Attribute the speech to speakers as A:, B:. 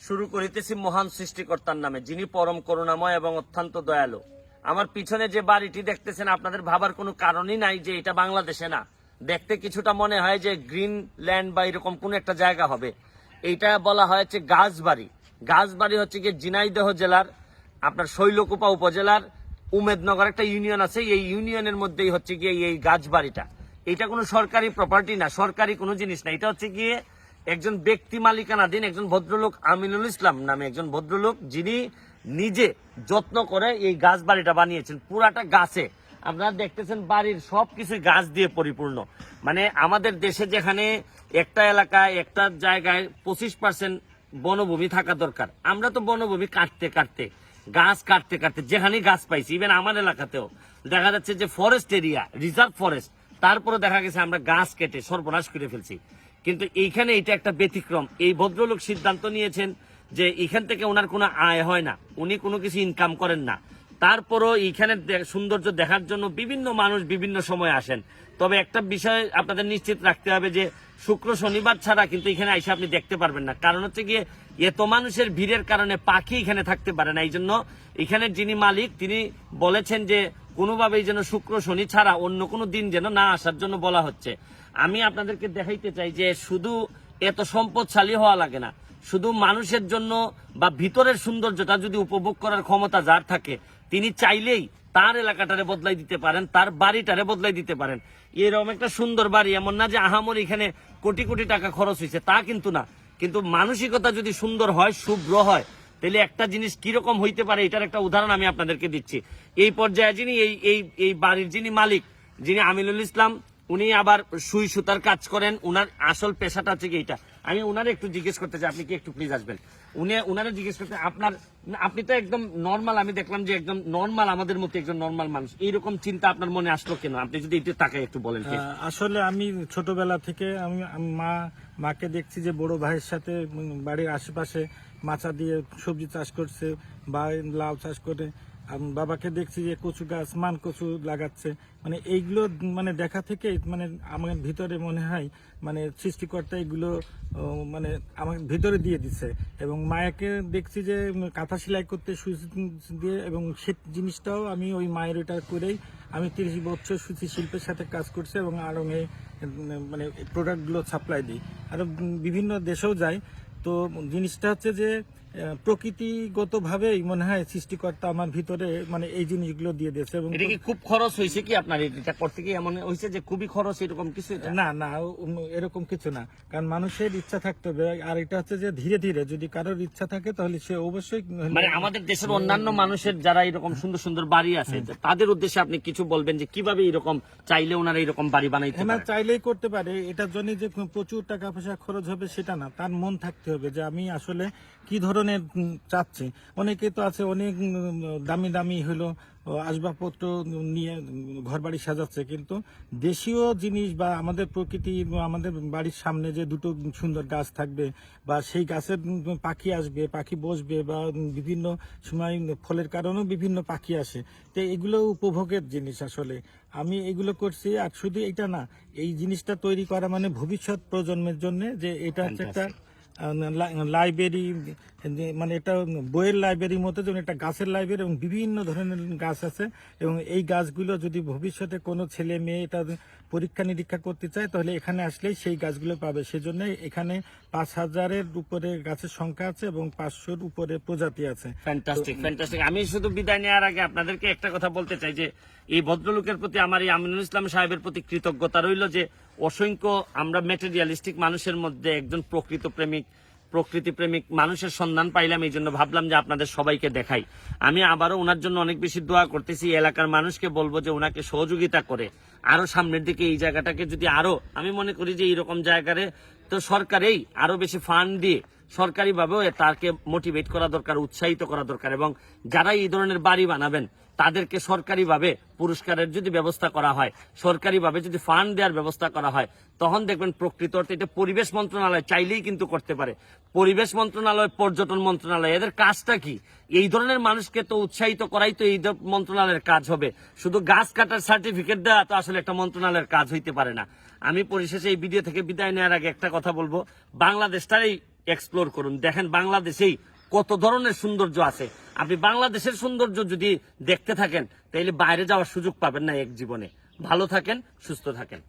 A: শুরু করিতেছি মহান সৃষ্টিকর্তার নামে, যিনি পরম করুণাময় এবং অত্যন্ত দয়ালু। আমার পিছনে যে বাড়িটি দেখতেছেন, আপনাদের ভাবার কোনো কারণই নাই যে এটা বাংলাদেশে না। দেখতে কিছুটা মনে হয় যে গ্রিন ল্যান্ড বা এরকম কোন একটা জায়গা হবে। এইটা বলা হয় হচ্ছে গাছবাড়ি। গাছবাড়ি হচ্ছে গিয়ে জিনাইদহ জেলার, আপনার শৈলকুপা উপজেলার, উমেদনগর একটা ইউনিয়ন আছে। এই ইউনিয়নের মধ্যেই হচ্ছে গিয়ে এই গাছবাড়িটা। এটা কোনো সরকারি প্রপার্টি না, সরকারি কোনো জিনিস না। এটা হচ্ছে গিয়ে একজন ব্যক্তি মালিকানাধীন একজন ভদ্রলোক আমিনুল ইসলাম নামে একজন ভদ্রলোক, যিনি নিজে যত্ন করে এই গাছ বাড়িটা বানিয়েছেন, পুরাটা গাছে। আপনারা দেখতেছেন বাড়ির সবকিছুই গাছ দিয়ে পরিপূর্ণ। মানে আমাদের দেশে যেখানে একটা এলাকায়, একটা জায়গায় পঁচিশ পার্সেন্ট বনভূমি থাকা দরকার। আমরা তো বনভূমি কাটতে কাটতে, গাছ কাটতে কাটতে যেখানেই গাছ পাইছি ইভেন আমার এলাকাতেও। দেখা যাচ্ছে যে ফরেস্ট এরিয়া রিজার্ভ ফরেস্ট তারপরে দেখা গেছে আমরা গাছ কেটে সর্বনাশ করে ফেলছি। কিন্তু এইখানে এটা একটা ব্যতিক্রম। এই ভদ্রলোক সিদ্ধান্ত নিয়েছেন যে এখান থেকে ওনার কোনো আয় হয় না। উনি কোনো কিছু ইনকাম করেন না। তারপরও এইখানে সৌন্দর্য দেখার জন্য বিভিন্ন মানুষ বিভিন্ন সময় আসেন। তবে একটা বিষয় আপনাদের নিশ্চিত রাখতে হবে যে শুক্র শনিবার ছাড়া কিন্তু এখানে এসে আপনি দেখতে পারবেন না। কারণ হচ্ছে গিয়ে এত মানুষের ভিড়ের কারণে পাখি এখানে থাকতে পারে না। এই জন্য এখানে যিনি মালিক, তিনি বলেছেন যে কোনোভাবেই যেন শুক্র শনি ছাড়া অন্য কোনো দিন যেন না আসার জন্য বলা হচ্ছে। আমি আপনাদেরকে দেখাইতে চাই যে শুধু এত সম্পদশালী হওয়া লাগে না। শুধু মানুষের জন্য বা ভিতরের সৌন্দর্যটা যদি উপভোগ করার ক্ষমতা যার থাকে, তিনি চাইলেই তার এলাকাটারে বদলাই দিতে পারেন, তার বাড়িটারে বদলাই দিতে পারেন। এরকম একটা সুন্দর বাড়ি, এমন না যে আহামর এখানে কোটি কোটি টাকা খরচ হয়েছে তা কিন্তু না। কিন্তু মানসিকতা যদি সুন্দর হয়, শুভ্র হয় তাহলে একটা জিনিস কীরকম হইতে পারে এটার একটা উদাহরণ আমি আপনাদেরকে দিচ্ছি। এই পর্যায়ে যিনি, এই এই এই বাড়ির যিনি মালিক, যিনি আমিনুল ইসলাম, উনি আবার সুই সুতার কাজ করেন, উনার আসল পেশাটা হচ্ছে কি এইটা। আমি উনারে একটু জিজ্ঞেস করতে চাই, আপনি কি একটু প্লিজ আসবেন? উনি, উনারে জিজ্ঞেস করতে, আপনার, আপনি তো একদম নর্মাল আমি দেখলাম যে একদম নর্মাল আমাদের মতো একজন নর্মাল মানুষ। এইরকম চিন্তা আপনার মনে আসলো কেন? আপনি যদি এটা তাকে একটু বলেন
B: আসলে আমি ছোটবেলা থেকে আমি, মা, মাকে দেখছি যে বড় ভাইয়ের সাথে বাড়ির আশেপাশে মাচা দিয়ে সবজি চাষ করছে বা লাউ চাষ করে। বাবাকে দেখছি যে কচু গাছ, মান কচু লাগাচ্ছে। মানে এইগুলো মানে দেখা থেকে মানে আমার ভিতরে মনে হয় মানে সৃষ্টিকর্তা এগুলো মানে আমার ভিতরে দিয়ে দিছে। এবং মায়াকে দেখছি যে কাঁথা সেলাই করতে সুইচ দিয়ে এবং সে জিনিসটাও আমি ওই মায়ের ওইটা করেই আমি তিরিশ বছর সুচি শিল্পের সাথে কাজ করছি এবং আরও মানে প্রোডাক্টগুলো সাপ্লাই দিই। আরও বিভিন্ন দেশেও যাই তো জিনিসটা হচ্ছে যে প্রকৃতিগতভাবেই মনে হয় সৃষ্টিকর্তা আমার ভিতরে মানে এই জিনিসগুলো দিয়ে দিয়েছে এবং
A: এটা কি খুব খরচ হয়েছে কি আপনার এটা করতে কি এমন হয়েছে যে খুবই খরচ এরকম কিছু
B: না না এরকম কিছু না। কারণ মানুষের ইচ্ছা থাকতে হবে। আর এটা হচ্ছে যে ধীরে ধীরে যদি কারোর ইচ্ছা থাকে তাহলে সে অবশ্যই
A: মানে আমাদের দেশের অন্যান্য মানুষের যারা এরকম সুন্দর সুন্দর বাড়ি আছে তাদের উদ্দেশ্যে আপনি কিছু বলবেন যে কীভাবে এরকম চাইলে ওনারা এরকম বাড়ি বানাইতে
B: হ্যাঁ
A: পারে?
B: চাইলেই করতে পারে। এটার জন্য যে প্রচুর টাকা পয়সা খরচ হবে সেটা না তার মন থাকতে হবে যে আমি আসলে কি ধরনের চাচ্ছি? অনেকে তো আছে, অনেক দামি দামি হলো আসবাবপত্র নিয়ে ঘর বাড়ি সাজাচ্ছে। কিন্তু দেশীয় জিনিস বা আমাদের প্রকৃতি আমাদের বাড়ির সামনে যে দুটো সুন্দর গাছ থাকবে, বা সেই গাছের পাখি আসবে, পাখি বসবে, বা বিভিন্ন সময় ফলের কারণেও বিভিন্ন পাখি আসে। তো এগুলো উপভোগের জিনিস আসলে। আমি এগুলো করছি আর শুধু এটা না, এই জিনিসটা তৈরি করা মানে ভবিষ্যৎ প্রজন্মের জন্য যে এটা হচ্ছে একটা লাইব্রেরি মানে এটা বইয়ের লাইব্রেরির মতো যেমন একটা গাছের লাইব্রেরি এবং বিভিন্ন ধরনের গাছ আছে এবং এই গাছগুলো যদি ভবিষ্যতে কোনো ছেলে মেয়ে এটা পরীক্ষা নিরীক্ষা করতে চায় তাহলে এখানে আসলেই সেই গাছগুলো পাবে। সেজন্য এখানে পাঁচ হাজারের উপরে গাছের সংখ্যা আছে এবং পাঁচশোর উপরে প্রজাতি আছে।
A: ফ্যান্টাস্টিক ফ্যান্টাস্টিক আমি শুধু বিদায় নেওয়ার আগে আপনাদেরকে একটা কথা বলতে চাই যে এই ভদ্রলোকের প্রতি আমার এই আমিনুল ইসলাম সাহেবের প্রতি কৃতজ্ঞতা রইল যে অসংখ্য আমরা মেটেরিয়ালিস্টিক মানুষের মধ্যে একজন প্রকৃত প্রেমিক, প্রকৃতি প্রেমিক মানুষের সন্ধান পাইলাম এই জন্য ভাবলাম যে আপনাদের সবাইকে দেখাই। আমি আবারও ওনার জন্য অনেক বেশি দোয়া করতেছি এলাকার মানুষকে বলব যে ওনাকে সহযোগিতা করে। আরও সামনের দিকে এই জায়গাটাকে যদি আরও, আমি মনে করি যে এইরকম জায়গারে তো সরকারেই আরও বেশি ফান্ড দিয়ে সরকারিভাবেও তাকে মোটিভেট করা দরকার, উৎসাহিত করা দরকার এবং যারা এই ধরনের বাড়ি বানাবেন, তাদেরকে সরকারিভাবে পুরস্কারের যদি ব্যবস্থা করা হয়, সরকারিভাবে যদি ফান্ড দেওয়ার ব্যবস্থা করা হয়, তখন দেখবেন প্রকৃত অর্থে এটা পরিবেশ মন্ত্রণালয় চাইলেই কিন্তু করতে পারে। পরিবেশ মন্ত্রণালয়, পর্যটন মন্ত্রণালয়, এদের কাজটা কি? এই ধরনের মানুষকে তো উৎসাহিত করাই তো এই মন্ত্রণালয়ের কাজ হবে। শুধু গাছ কাটার সার্টিফিকেট দেওয়া তো আসলে একটা মন্ত্রণালয়ের কাজ হইতে পারে না। আমি পরিশেষে এই ভিডিও থেকে বিদায় নেওয়ার আগে একটা কথা বলব। বাংলাদেশটার এই এক্সপ্লোর করুন। দেখেন বাংলাদেশেই কত ধরনের সৌন্দর্য আছে। আপনি বাংলাদেশের সৌন্দর্য যদি দেখতে থাকেন তাহলে বাইরে যাওয়ার সুযোগ পাবেন না এক জীবনে। ভালো থাকেন, সুস্থ থাকেন।